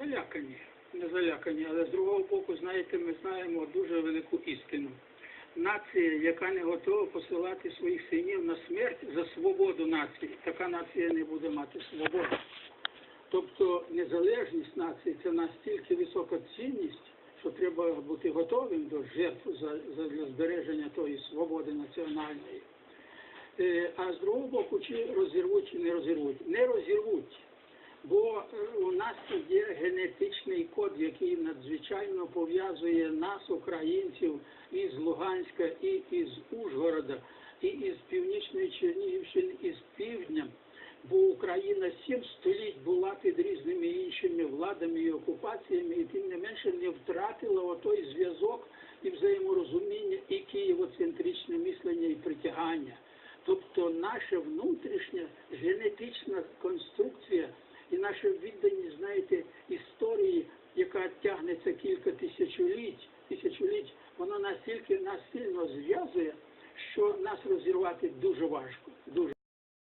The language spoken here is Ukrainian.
залякані, не залякані, але з другого боку, знаєте, ми знаємо дуже велику істину. Нація, яка не готова посилати своїх синів на смерть за свободу нації, така нація не буде мати свободу. Тобто незалежність нації це настільки висока цінність, що треба бути готовим до жертв за для збереження тої свободи національної. Е, А з другого боку, чи розірвуть, чи не розірвуть? Не розірвуть. Який надзвичайно пов'язує нас, українців, із Луганська, і із Ужгорода, і із Північної Чернігівщини, і з півдня. Бо Україна сім століть була під різними іншими владами і окупаціями, і тим не менше не втратила отой зв'язок і взаєморозуміння, і києвоцентричне мислення і притягання. Тобто наша внутрішня генетична конструкція і наша відданість, знаєте, історії, яка тягнеться кілька тисячоліть, тисячоліть, вона настільки нас сильно зв'язує, що нас розірвати дуже важко.